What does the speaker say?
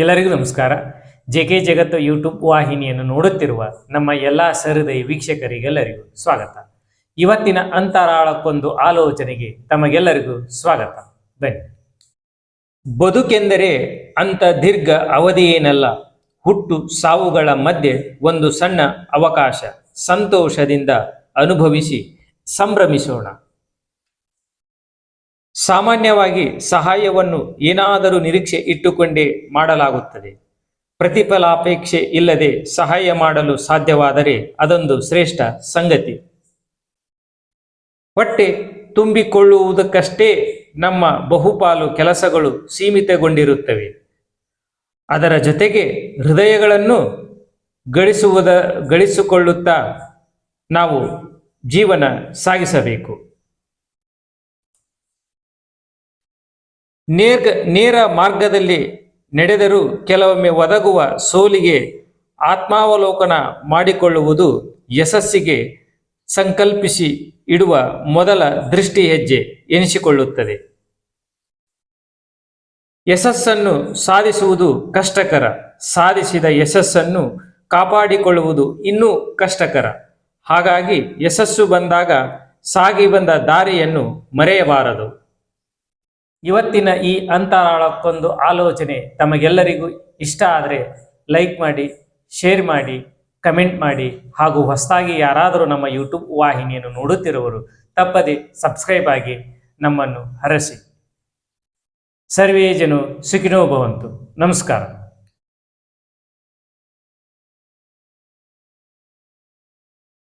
ಎಲ್ಲರಿಗೂ ನಮಸ್ಕಾರ. J K ಜಗತ್ತು ಯೂಟ್ಯೂಬ್ ವಾಹಿನಿಯನ್ನು ನೋಡುತ್ತಿರುವ ನಮ್ಮ ಎಲ್ಲ ಸಹೃದಯ ವೀಕ್ಷಕರಿಗೆಲ್ಲರಿಗೂ ಸ್ವಾಗತ. ಇವತ್ತಿನ ಅಂತರಾಳಕ್ಕೊಂದು ಆಲೋಚನೆಗೆ ತಮಗೆಲ್ಲರಿಗೂ ಸ್ವಾಗತ. ಬನ್ನಿ. ಬದುಕೆಂದರೆ ಅಂತ ದೀರ್ಘ ಅವಧಿಯೇನಲ್ಲ. ಹುಟ್ಟು ಸಾವುಗಳ ಮಧ್ಯೆ ಒಂದು ಸಣ್ಣ ಅವಕಾಶ ಸಂತೋಷದಿಂದ ಅನುಭವಿಸಿ ಸಂಭ್ರಮಿಸೋಣ. ಸಾಮಾನ್ಯವಾಗಿ ಸಹಾಯವನ್ನು ಏನಾದರೂ ನಿರೀಕ್ಷೆ ಇಟ್ಟುಕೊಂಡೇ ಮಾಡಲಾಗುತ್ತದೆ. ಪ್ರತಿಫಲಾಪೇಕ್ಷೆ ಇಲ್ಲದೆ ಸಹಾಯ ಮಾಡಲು ಸಾಧ್ಯವಾದರೆ ಅದೊಂದು ಶ್ರೇಷ್ಠ ಸಂಗತಿ. ಹೊಟ್ಟೆ ತುಂಬಿಕೊಳ್ಳುವುದಕ್ಕಷ್ಟೇ ನಮ್ಮ ಬಹುಪಾಲು ಕೆಲಸಗಳು ಸೀಮಿತಗೊಂಡಿರುತ್ತವೆ. ಅದರ ಜೊತೆಗೆ ಹೃದಯಗಳನ್ನು ಗಳಿಸುವುದ, ಗಳಿಸಿಕೊಳ್ಳುತ್ತಾ ನಾವು ಜೀವನ ಸಾಗಿಸಬೇಕು. ನೇರ್ಗ ನೇರ ಮಾರ್ಗದಲ್ಲಿ ನಡೆದರೂ ಕೆಲವೊಮ್ಮೆ ಒದಗುವ ಸೋಲಿಗೆ ಆತ್ಮಾವಲೋಕನ ಮಾಡಿಕೊಳ್ಳುವುದು ಯಶಸ್ಸಿಗೆ ಸಂಕಲ್ಪಿಸಿ ಇಡುವ ಮೊದಲ ದೃಷ್ಟಿ ಹೆಜ್ಜೆ ಎನಿಸಿಕೊಳ್ಳುತ್ತದೆ. ಯಶಸ್ಸನ್ನು ಸಾಧಿಸುವುದು ಕಷ್ಟಕರ. ಸಾಧಿಸಿದ ಯಶಸ್ಸನ್ನು ಕಾಪಾಡಿಕೊಳ್ಳುವುದು ಇನ್ನೂ ಕಷ್ಟಕರ. ಹಾಗಾಗಿ ಯಶಸ್ಸು ಬಂದಾಗ ಸಾಗಿ ಬಂದ ದಾರಿಯನ್ನು ಮರೆಯಬಾರದು. ಇವತ್ತಿನ ಈ ಅಂತರಾಳಕ್ಕೊಂದು ಆಲೋಚನೆ ತಮಗೆಲ್ಲರಿಗೂ ಇಷ್ಟ ಆದರೆ ಲೈಕ್ ಮಾಡಿ ಶೇರ್ ಮಾಡಿ ಕಮೆಂಟ್ ಮಾಡಿ, ಹಾಗೂ ಹೊಸದಾಗಿ ಯಾರಾದರೂ ನಮ್ಮ ಯೂಟ್ಯೂಬ್ ವಾಹಿನಿಯನ್ನು ನೋಡುತ್ತಿರುವರು ತಪ್ಪದೆ ಸಬ್ಸ್ಕ್ರೈಬ್ ಆಗಿ ನಮ್ಮನ್ನು ಹರಸಿ. ಸರ್ವೇ ಜನ ಸುಖಿನೋ ಭವಂತು. ನಮಸ್ಕಾರ.